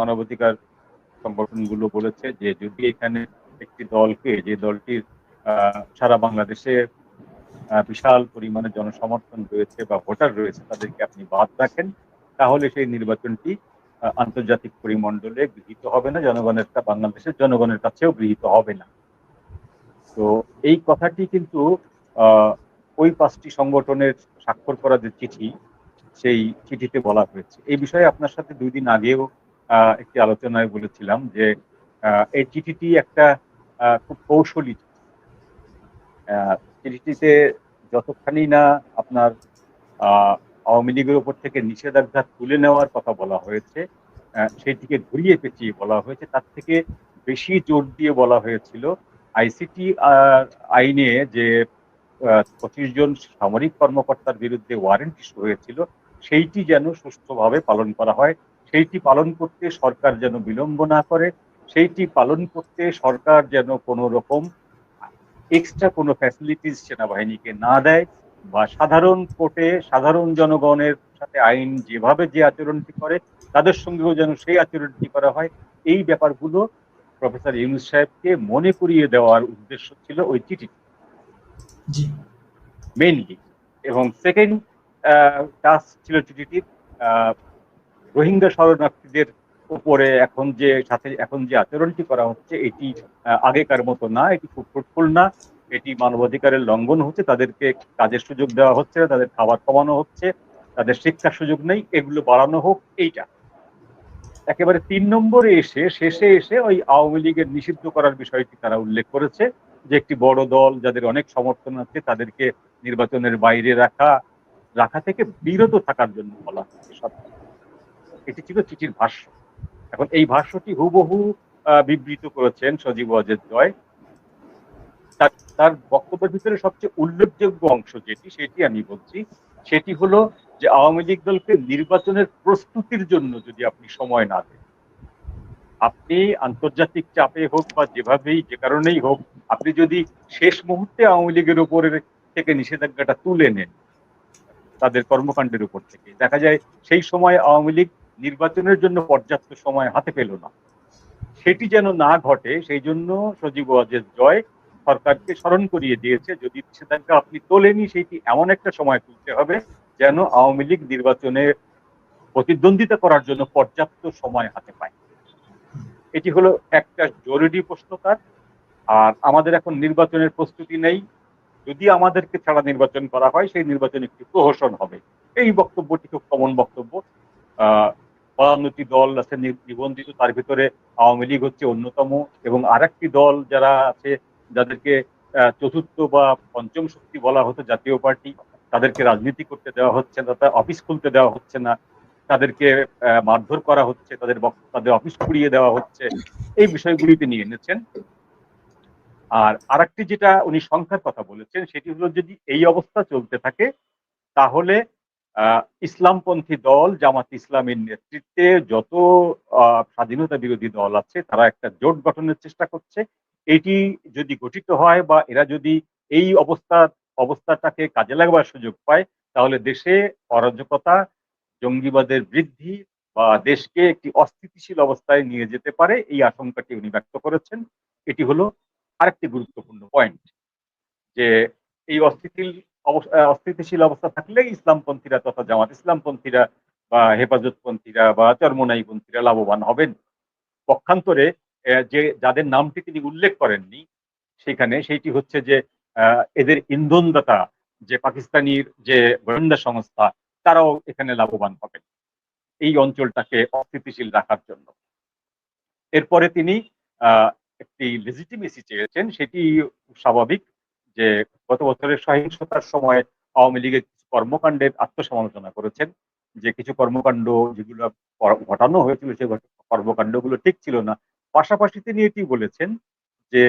মানবাধিকার সংগঠনগুলো বলেছে যে যদি এখানে একটি দলকে, যে দলটির সারা বাংলাদেশে বিশাল পরিমাণে জনসমর্থন রয়েছে বা ভোটার রয়েছে, তাদেরকে আপনি বাদ রাখেন, তাহলে সেই নির্বাচনটি আন্তর্জাতিক পরিমণ্ডলে গৃহীত হবে না, জনগণের বাংলাদেশের জনগণের কাছেও গৃহীত হবে না। তো এই কথাটি কিন্তু ওই পাঁচটি সংগঠনের স্বাক্ষর করা যে চিঠি, সেই চিঠিতে বলা হয়েছে। এই বিষয়ে আপনার সাথে দুই দিন আগেও একটি আলোচনায় বলেছিলাম যে এই চিঠিটি একটা খুব কৌশলী চিঠিটিতে যতখানি না আপনার আওয়ামী লীগের উপর থেকে নিষেধাজ্ঞা তুলে নেওয়ার কথা বলা হয়েছে সেটিকে ঘুরিয়ে পেঁচিয়ে বলা হয়েছে, তার থেকে বেশি জোর দিয়ে বলা হয়েছিল আইসিটি আইনে যে পঁচিশ জন সামরিক কর্মকর্তার বিরুদ্ধে ওয়ারেন্ট ইস্যু হয়েছিল, সেইটি যেন সুস্থভাবে পালন করা হয়। সেইটি পালন করতে সরকার যেন বিলম্ব না করে সেইটি পালন করতে সরকার যেন কোনো রকম এক্সট্রা কোনো ফ্যাসিলিটিস সেনাবাহিনীকে না দেয় বা সাধারণ কোর্টে সাধারণ জনগণের সাথে আইন যেভাবে যে আচরণটি করে তাদের সঙ্গেও যেন সেই আচরণটি করা হয় এই ব্যাপারগুলো প্রফেসর ইউনুস সাহেবকে মনে করিয়ে দেওয়ার উদ্দেশ্য ছিল ওই চিঠি মেইনলি এবং সেকেন্ড টাস্ক ছিল চিঠিটির রোহিঙ্গা শরণার্থীদের উপরে এখন যে সাথে এখন যে আচরণটি করা হচ্ছে, এটি আগেকার মতো না, এটি ফ্রুটফুল না। এটি মানবাধিকারের লঙ্ঘন হচ্ছে, তাদেরকে কাজের সুযোগ দেওয়া হচ্ছে তাদের খাবার কমানো হচ্ছে, তাদের শিক্ষার সুযোগ নেই, এগুলো বাড়ানো হোক, এইটা। একেবারে তিন নম্বরে এসে, শেষে এসে ওই আওয়ামী লীগের নিষিদ্ধ করার বিষয়টি তারা উল্লেখ করেছে, যে একটি বড় দল যাদের অনেক সমর্থন আছে, তাদেরকে নির্বাচনের বাইরে রাখা রাখা থেকে বিরত থাকার জন্য বলা হচ্ছে সব এটি ছিল চিঠির ভাষ্য। এখন এই ভাষ্যটি হুবহু বিবৃত করেছেন সজীব অজেদ জয় তার বক্তব্যের ভিতরে সবচেয়ে উল্লেখযোগ্য অংশ যেটি, সেটি আমি বলছি, সেটি হলো যে আওয়ামী লীগ দলকে নির্বাচনের প্রস্তুতির জন্য যদি আপনি সময় না দেন, আপনি আন্তর্জাতিক চাপে হোক বা যেভাবেই, যে কারণেই হোক, আপনি যদি শেষ মুহূর্তে আওয়ামী লীগের উপরে থেকে নিষেধাজ্ঞাটা তুলে নেন, তাদের কর্মকাণ্ডের উপর থেকে। দেখা যায় সেই সময় আওয়ামী লীগ নির্বাচনের জন্য পর্যাপ্ত সময় হাতে পেল না। সেটি যেন না ঘটে, সেই জন্য সজীব ওয়াজেদ জয় সরকারকে স্মরণ করিয়ে দিয়েছে, যদি নিষেধাজ্ঞা আপনি তোলেনি সেটি এমন একটা সময় তুলতে হবে যেন আওয়ামী লীগ নির্বাচনে প্রতিদ্বন্দ্বিতা করার জন্য পর্যাপ্ত সময় হাতে পায়। এটি হলো একটা জরুরি প্রশ্ন তার আর আমাদের এখন নির্বাচনের প্রস্তুতি নেই। যদি আমাদেরকে ছাড়া নির্বাচন করা হয়, সেই নির্বাচন একটি প্রহসন হবে। এই বক্তব্যটি খুব কমন বক্তব্য। বায়ান্নটি দল আছে নিবন্ধিত, তার ভিতরে আওয়ামী লীগ হচ্ছে অন্যতম এবং আরেকটি দল যারা আছে, যাদেরকে চতুর্থ বা পঞ্চম শক্তি বলা হতো জাতীয় পার্টি, তাদেরকে রাজনীতি করতে দেওয়া হচ্ছে না, তাদের অফিস খুলতে দেওয়া হচ্ছে না, তাদেরকে মারধর করা হচ্ছে, তাদের তাদের অফিস পুড়িয়ে দেওয়া হচ্ছে, এই বিষয়গুলি তিনি এনেছেন। আর আরেকটি যেটা উনি সংখ্যার কথা বলেছেন, সেটি হলো যদি এই অবস্থা চলতে থাকে, তাহলে ইসলামপন্থী দল, জামাত ইসলামের নেতৃত্বে যত স্বাধীনতা বিরোধী দল আছে, তারা একটা জোট গঠনের চেষ্টা করছে। এটি যদি গঠিত হয় বা এরা যদি এই অবস্থা, অবস্থাটাকে কাজে লাগবার সুযোগ পায়, তাহলে দেশে অরাজকতা, জঙ্গিবাদের বৃদ্ধি বা দেশকে একটি অস্থিতিশীল অবস্থায় নিয়ে যেতে পারে, এই আশঙ্কাটি উনি ব্যক্ত করেছেন। এটি হলো আরেকটি গুরুত্বপূর্ণ পয়েন্ট যে এই অস্থিতিশীল অস্থিতিশীল অবস্থা থাকলে ইসলামপন্থীরা তথা জামাত ইসলামপন্থীরা বা হেফাজতপন্থীরা বা চরমনাইপন্থীরা লাভবান হবেন। পক্ষান্তরে যে, যাদের নামটি তিনি উল্লেখ করেননি, সেখানে সেইটি হচ্ছে যে এদের ইন্ধনদাতা যে পাকিস্তানির যে গোয়েন্দা সংস্থা, তারাও এখানে লাভবান হবেন এই অঞ্চলটাকে অস্থিতিশীল রাখার জন্য। এরপরে তিনি একটি লেজিটিমেসি চেয়েছেন সেটি স্বাভাবিক। যে গত বছরের সহিংসতার সময় আওয়ামী লীগের কর্মকাণ্ডের আত্মসমালোচনা করেছেন, যে কিছু কর্মকাণ্ড যেগুলো ঘটানো হয়েছিল সে কর্মকাণ্ডগুলো ঠিক ছিল না। পাশাপাশি তিনি এটি বলেছেন যে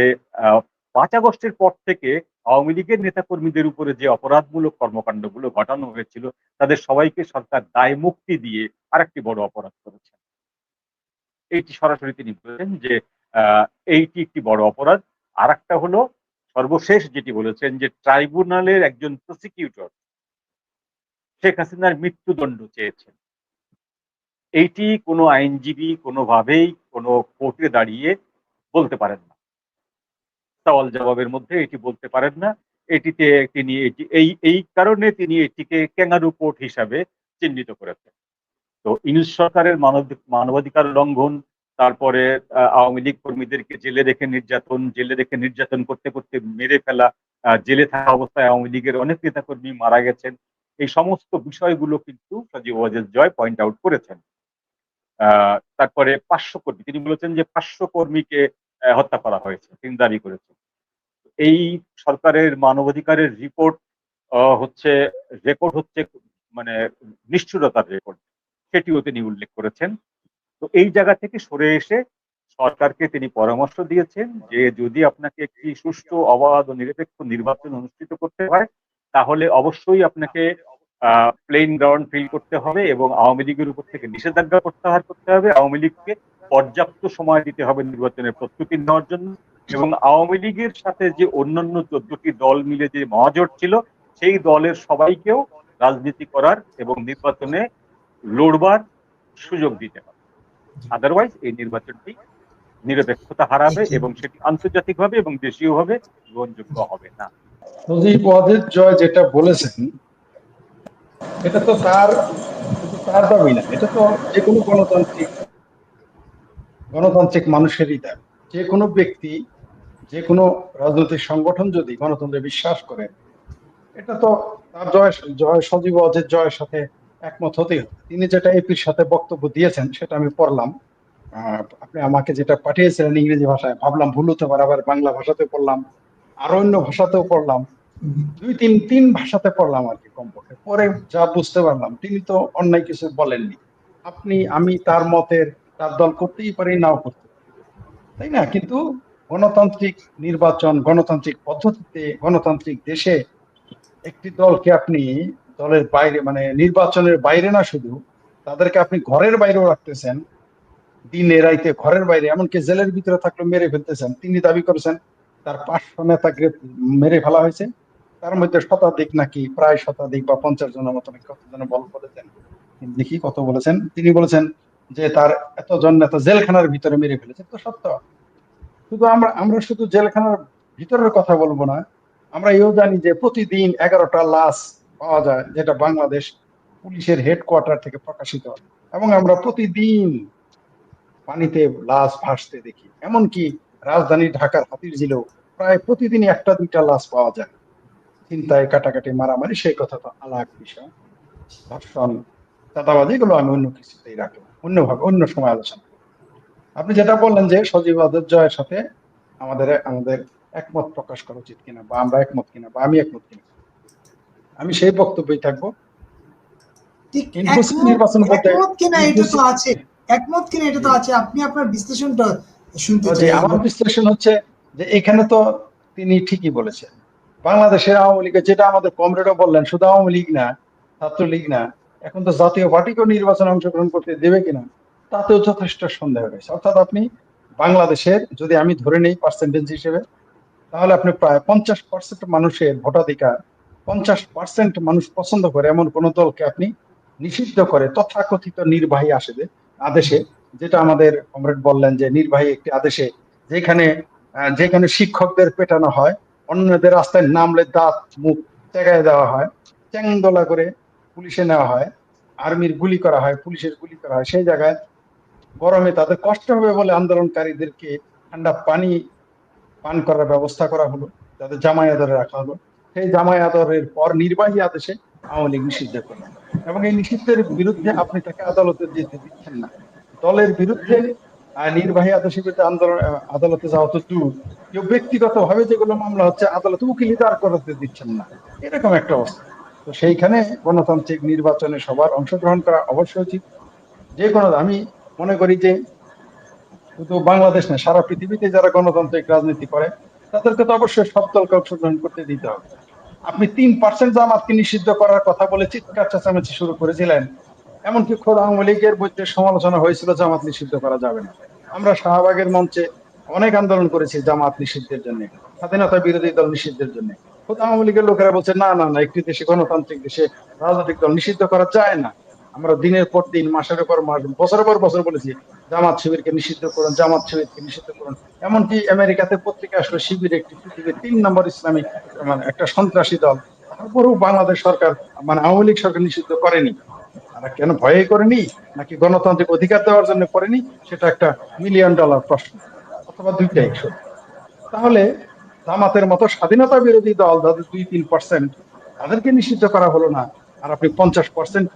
পাঁচ আগস্টের পর থেকে আওয়ামী লীগের নেতাকর্মীদের উপরে যে অপরাধমূলক কর্মকাণ্ডগুলো ঘটানো হয়েছিল, তাদের সবাইকে সরকার দায় মুক্তি দিয়ে আরেকটি বড় অপরাধ করেছেন। এইটি সরাসরি তিনি বলেছেন যে এইটি একটি বড় অপরাধ। আর একটা হলো সর্বশেষ যেটি বলেছেন যে ট্রাইব্যুনালের একজন প্রসিকিউটর শেখ হাসিনার মৃত্যুদণ্ড চেয়েছেন। এইটি কোনো আইনজীবী কোনোভাবেই কোনো কোর্টে দাঁড়িয়ে বলতে পারেন না। সওয়াল জবাবের মধ্যে এটি বলতে পারেন না। এটিতে তিনি এটি, এই এই কারণে তিনি এটিকে ক্যাঙ্গারু কোর্ট হিসাবে চিহ্নিত করেছেন। তো ইউনুস সরকারের মানব, মানবাধিকার লঙ্ঘন তারপরে আওয়ামী লীগ কর্মীদেরকে জেলে রেখে নির্যাতন, জেলে রেখে নির্যাতন করতে করতে মেরে ফেলা জেলে থাকা অবস্থায় আওয়ামী লীগের অনেক নেতাকর্মী মারা গেছেন। এই সমস্ত বিষয়গুলো কিন্তু সজীব ওয়াজেদ জয় পয়েন্ট আউট করেছেন। তারপরে পাঁচশো কর্মী, তিনি বলেছেন যে পাঁচশো কর্মীকে হত্যা করা হয়েছে, তিনি দাবি করেছেন। এই সরকারের মানবাধিকারের রিপোর্ট হচ্ছে রেকর্ড হচ্ছে মানে নিষ্ঠুরতার রেকর্ড সেটিও তিনি উল্লেখ করেছেন। তো এই জায়গা থেকে সরে এসে সরকারকে তিনি পরামর্শ দিয়েছেন যে যদি আপনাকে একটি সুষ্ঠু, অবাধ ও নিরপেক্ষ নির্বাচন অনুষ্ঠিত করতে হয়, তাহলে অবশ্যই আপনাকে প্লেন গ্রাউন্ড ফিল করতে হবে এবং আওয়ামী লীগের উপর থেকে নিষেধাজ্ঞা প্রত্যাহার করতে হবে। আওয়ামী লীগকে পর্যাপ্ত সময় দিতে হবে নির্বাচনের প্রস্তুতি নেওয়ার জন্য এবং আওয়ামী লীগের সাথে যে অন্যান্য চোদ্দটি দল মিলে যে মহাজোট ছিল, সেই দলের সবাইকেও রাজনীতি করার এবং নির্বাচনে লড়বার সুযোগ দিতে হবে। আদারওয়াইজ এই নির্বাচনটি নিরপেক্ষতা হারাবে এবং সেটি আন্তর্জাতিকভাবে এবং দেশীয়ভাবে গ্রহণযোগ্য হবে না। পদের জয় যেটা বলেছেন এটা তো তার তার দাবি না এটা তো যে কোনো গণতান্ত্রিক গণতান্ত্রিক মানুষেরই দাবি। যে কোনো ব্যক্তি যে কোনো রাজনৈতিক সংগঠন যদি গণতন্ত্রে বিশ্বাস করে এটা তো তার জয় জয় সজীব অজের জয়ের সাথে একমত হতেই হবে তিনি যেটা এপির সাথে বক্তব্য দিয়েছেন, সেটা আমি পড়লাম। আপনি আমাকে যেটা পাঠিয়েছিলেন ইংরেজি ভাষায়, ভাবলাম ভুল হতে পারে, আবার বাংলা ভাষাতে পড়লাম আরও অন্য ভাষাতেও পড়লাম। দুই তিন তিন ভাষাতে পড়লাম আর কি কমপক্ষে। পরে যা বুঝতে পারলাম, তিনি তো অন্যায় কিছু বলেননি। আপনি, আমি তার মতের, তার দল করতেই পারি, নাও করতে তাই না? কিন্তু গণতান্ত্রিক নির্বাচন, গণতান্ত্রিক পদ্ধতিতে, গণতান্ত্রিক দেশে একটি দলকে আপনি দলের বাইরে মানে নির্বাচনের বাইরে না শুধু, তাদেরকে আপনি ঘরের বাইরেও রাখতেছেন। দিনে রাইতে ঘরের বাইরে, এমনকি জেলের ভিতরে থাকলে মেরে ফেলতেছেন। তিনি দাবি করেছেন, তার পাঁচশো নেতাকে মেরে ফেলা হয়েছে। তার মধ্যে শতাধিক নাকি প্রায় শতাধিক বা পঞ্চাশ জনের মতো কতজন বল বলেছেন। দেখি কত বলেছেন? তিনি বলেছেন যে তার এতজন নেতা জেলখানার ভিতরে মেরে ফেলেছে। তো সত্য। শুধু আমরা আমরা শুধু জেলখানার ভিতরের কথা বলব না। আমরা এও জানি যে প্রতিদিন এগারোটা লাশ পাওয়া যায়, যেটা বাংলাদেশ পুলিশের হেডকোয়ার্টার থেকে প্রকাশিত। এবং আমরা প্রতিদিন পানিতে লাশ ভাসতে দেখি। এমনকি রাজধানী ঢাকার হাতির জিলেও প্রায় প্রতিদিনই একটা দুইটা লাশ পাওয়া যায়। চিন্তায় কাটাকাটি মারামারি, সেই কথা তো আলাক বিষয়। ধর্ষণ, চাঁদাবাজি, এগুলো আমি অন্য কিছুতেই রাখলাম অন্যভাবে, অন্য সময় আলোচনা আপনি যেটা বললেন যে সজীব জয়ের সাথে আমাদের আমাদের একমত প্রকাশ করা উচিত কিনা, বা আমরা একমত কিনা, বা আমি একমত কিনা আমি সেই বক্তব্যই থাকব। নির্বাচন কিনা এটা তো আছে। একমত কিনা এটা তো আছে। আপনি আপনার বিশ্লেষণটা শুনতে চাই। আমার বিশ্লেষণ হচ্ছে যে এখানে তো তিনি ঠিকই বলেছেন। বাংলাদেশের আওয়ামী লীগের যেটা আমাদের কমরেডও বললেন শুধু আওয়ামী লীগ না ছাত্রলীগ না এখন তো জাতীয় পার্টিকেও নির্বাচনে অংশগ্রহণ করতে দেবে কিনা তাতেও যথেষ্ট সন্দেহ রয়েছে। অর্থাৎ আপনি বাংলাদেশের যদি আমি ধরে নেই পার্সেন্টেজ হিসেবে তাহলে আপনি প্রায় পঞ্চাশ পার্সেন্ট মানুষের ভোটাধিকার পঞ্চাশ পার্সেন্ট মানুষ পছন্দ করে এমন কোন দলকে আপনি নিষিদ্ধ করে তথাকথিত নির্বাহী আসবে আদেশে, যেটা আমাদের কমরেড বললেন যে নির্বাহী একটি আদেশে যেখানে যেখানে শিক্ষকদের পেটানো হয়, অন্যদের রাস্তায় নামলে দাঁত, মুখ টেকায় দেওয়া হয়, চ্যাংদোলা করে পুলিশে নেওয়া হয়, আর্মির গুলি করা হয়, পুলিশের গুলি করা হয়, সেই জায়গায় গরমে তাদের কষ্ট হবে বলে আন্দোলনকারীদেরকে ঠান্ডা পানি পান করার ব্যবস্থা করা হলো, তাদের জামাই আদরে রাখা হলো। সেই আদরের পর নির্বাহী আদেশে আওয়ামী লীগ নিষিদ্ধ করল। এবং এই নিষিদ্ধের বিরুদ্ধে আপনি তাকে আদালতে যেতে দিচ্ছেন না। দলের বিরুদ্ধে নির্বাহী বিরুদ্ধে আন্দোলন আদালতে যাওয়া তো দূর। কেউ ব্যক্তিগত ভাবে যেগুলো মামলা হচ্ছে, আদালতে উকিলি দাঁড় করাতে দিচ্ছেন না। এরকম একটা অবস্থা। তো সেইখানে গণতান্ত্রিক নির্বাচনে সবার অংশগ্রহণ করা অবশ্যই উচিত। যে কোনো, আমি মনে করি যে শুধু বাংলাদেশ না, সারা পৃথিবীতে যারা গণতান্ত্রিক রাজনীতি করে, তাদেরকে তো অবশ্যই সব দলকে অংশগ্রহণ করতে দিতে হবে। আপনি তিন পার্সেন্ট জামাতকে নিষিদ্ধ করার কথা বলে চিৎকার চেঁচামেচি শুরু করেছিলেন। এমনকি খোদ আওয়ামী লীগের মধ্যে সমালোচনা হয়েছিল, জামাত নিষিদ্ধ করা যাবে না। আমরা শাহবাগের মঞ্চে অনেক আন্দোলন করেছি জামাত নিষিদ্ধের জন্য, স্বাধীনতা বিরোধী দল নিষিদ্ধের জন্য। খোদ আওয়ামী লীগের লোকেরা বলছে, না না না, একটি দেশে গণতান্ত্রিক দেশে রাজনৈতিক দল নিষিদ্ধ করা যায় না। আমরা দিনের পর দিন, মাসের পর মাস, বছরের পর বছর বলেছি, জামাত শিবিরকে নিষিদ্ধ করুন, জামাত শিবিরকে নিষিদ্ধ করুন। এমনকি আমেরিকাতে পত্রিকা আসলে শিবির একটি পৃথিবীর তিন নম্বর ইসলামী মানে একটা সন্ত্রাসী দল। তারপরেও বাংলাদেশ সরকার মানে আওয়ামী লীগ সরকার নিষিদ্ধ করেনি। তারা কেন ভয়ে করেনি? নাকি গণতান্ত্রিক অধিকার দেওয়ার জন্য করেনি? সেটা একটা মিলিয়ন ডলার প্রশ্ন, অথবা দুইটাই সত্যি তাহলে জামাতের মতো স্বাধীনতা বিরোধী দল, যাদের দুই তিন পার্সেন্ট তাদেরকে নিষিদ্ধ করা হলো না। আর আপনি পঞ্চাশ পার্সেন্ট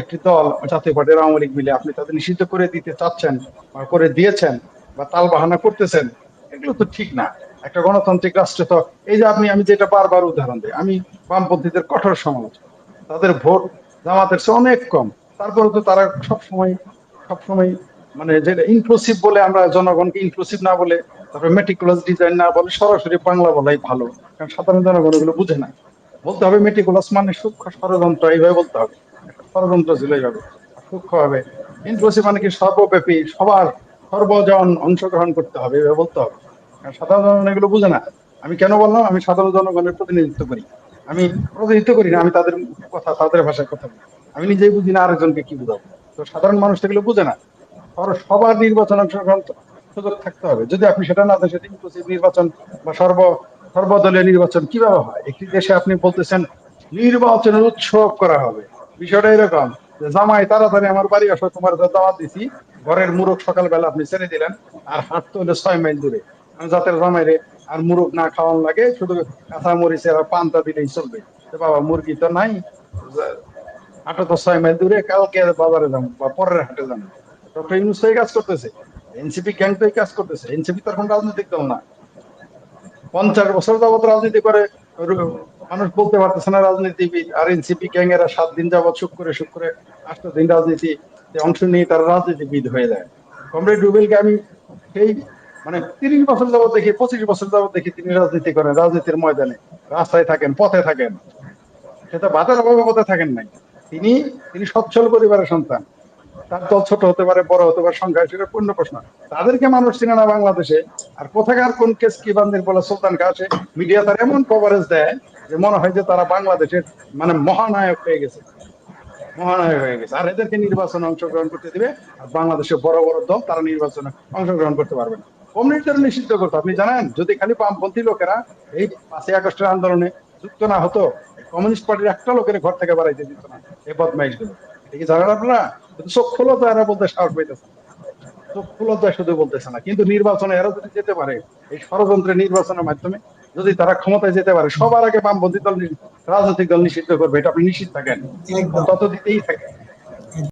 একটি দল জাতীয় পার্টির আওয়ামী লীগ মিলে আপনি তাদের নিষিদ্ধ করে দিতে চাচ্ছেন বা করে দিয়েছেন বা তাল বাহানা করতেছেন, এগুলো তো ঠিক না। একটা গণতান্ত্রিক রাষ্ট্রে তো, এই যে আপনি, আমি যেটা বারবার উদাহরণ দিই, আমি বামপন্থীদের কঠোর সমালোচনা তাদের ভোট জামাতের চেয়ে অনেক কম। তারপরে তো তারা সবসময় সবসময় মানে যেটা ইনক্লুসিভ বলে আমরা জনগণকে ইনক্লুসিভ না বলে, তারপরে মেটিকুলাস ডিজাইন না বলে সরাসরি বাংলা বলাই ভালো। কারণ সাধারণ জনগণ এগুলো বুঝে না। বলতে হবে মেটিকুলাস মানে সূক্ষ্ম ষড়যন্ত্র, এইভাবে বলতে হবে। ষড়যন্ত্র ছিল এইভাবে সূক্ষ্ম হবে ইনক্লুসিভ মানে কি সর্বব্যাপী, সবার সর্বজন অংশগ্রহণ করতে হবে, এভাবে বলতে হবে। সাধারণ জনগণ এগুলো বুঝে না। আমি কেন বললাম? আমি সাধারণ জনগণের প্রতিনিধিত্ব করি। আমি প্রতিনিধিত্ব করি না, আমি তাদের কথা, তাদের ভাষায় কথা বলি। আমি নিজেই বুঝি না আরেকজনকে কি বুঝাবো। তো সাধারণ মানুষ এগুলো বুঝে না। সবার নির্বাচন অংশগ্রহণ সুযোগ থাকতে হবে। যদি আপনি সেটা না সেটা ইনক্লুসিভ নির্বাচন বা সর্ব, সর্বদলীয় নির্বাচন কীভাবে হয়? একটি দেশে আপনি বলতেছেন, নির্বাচনের উৎসব করা হবে। বিষয়টা এরকম যে, জামাই, তাড়াতাড়ি আমার বাড়ি আসো, তোমার তো দাওয়াত দিছি। ঘরের মুরগ সকালবেলা আপনি ছেড়ে দিলেন, আর হাঁটতে হলে ছয় মাইল দূরে। আমি জাতের জামাই রে, আর মুরগ না খাওয়ান লাগে, শুধু কাঁচা মরিচের আর পান্তা দিলেই চলবে। বাবা, মুরগি তো নাই হাঁটো তো ছয় মাইল দূরে, কালকে বাজারে যাব, বা পরের হাটে যাব। ডক্টর ইউনুস তো কাজ করতেছে। এনসিপি গ্যাং তো কাজ করতেছে। এনসিপি তো এখন রাজনৈতিক দল না। পঞ্চাশ বছর যাবত রাজনীতি করে মানুষ বলতে পারতেছে না, রাজনীতিবিদ আর এনসিপি গ্যাং এরা সাত দিন যাবত শুক করে শুক দিন রাজনীতি অংশ নিয়ে তারা রাজনীতিবিদ হয়ে যায়। কমরেড রুবেলকে আমি সেই মানে তিরিশ বছর যাবত দেখি, পঁচিশ বছর যাবত দেখি তিনি রাজনীতি করেন, রাজনীতির ময়দানে। রাস্তায় থাকেন, পথে থাকেন। সে তো ভাতের অভাবে থাকেন নাই। তিনি তিনি সচ্ছল পরিবারের সন্তান। তার দল ছোট হতে পারে, বড় হতে পারে, সংখ্যা সেটা পূর্ণ প্রশ্ন। তাদেরকে মানুষ চিনে না বাংলাদেশে। আর কোথাকার কোন কেস কি বান্দির বলে সুলতান কাছে মিডিয়া তার এমন কভারেজ দেয় যে মনে হয় যে তারা বাংলাদেশের মানে মহানায়ক হয়ে গেছে। মহানায়ক হয়ে গেছে। আর এদেরকে নির্বাচনে অংশগ্রহণ করতে দিবে, আর বাংলাদেশের বড় বড় দল তারা নির্বাচনে অংশগ্রহণ করতে পারবে না। কমিউনিটির নিষিদ্ধ করতো। আপনি জানেন, যদি খালি বামপন্থী লোকেরা এই পাঁচই আগস্টের আন্দোলনে যুক্ত না হতো, কমিউনিস্ট পার্টির একটা লোকের ঘর থেকে বাড়াইতে দিত না এই বদমাইশগুলো এটা কি জানেন আপনারা? কিন্তু এরা বলতে সাহস পাইতেছে। চোখ শুধু বলতেছে না। কিন্তু নির্বাচনে এরা যদি যেতে পারে, এই ষড়যন্ত্রের নির্বাচনের মাধ্যমে যদি তারা ক্ষমতায় যেতে পারে সবার আগে বামপন্থী দল রাজনৈতিক দল নিষিদ্ধ করবে এটা আপনি নিশ্চিত থাকেন? একদম। তত দিতেই থাকে।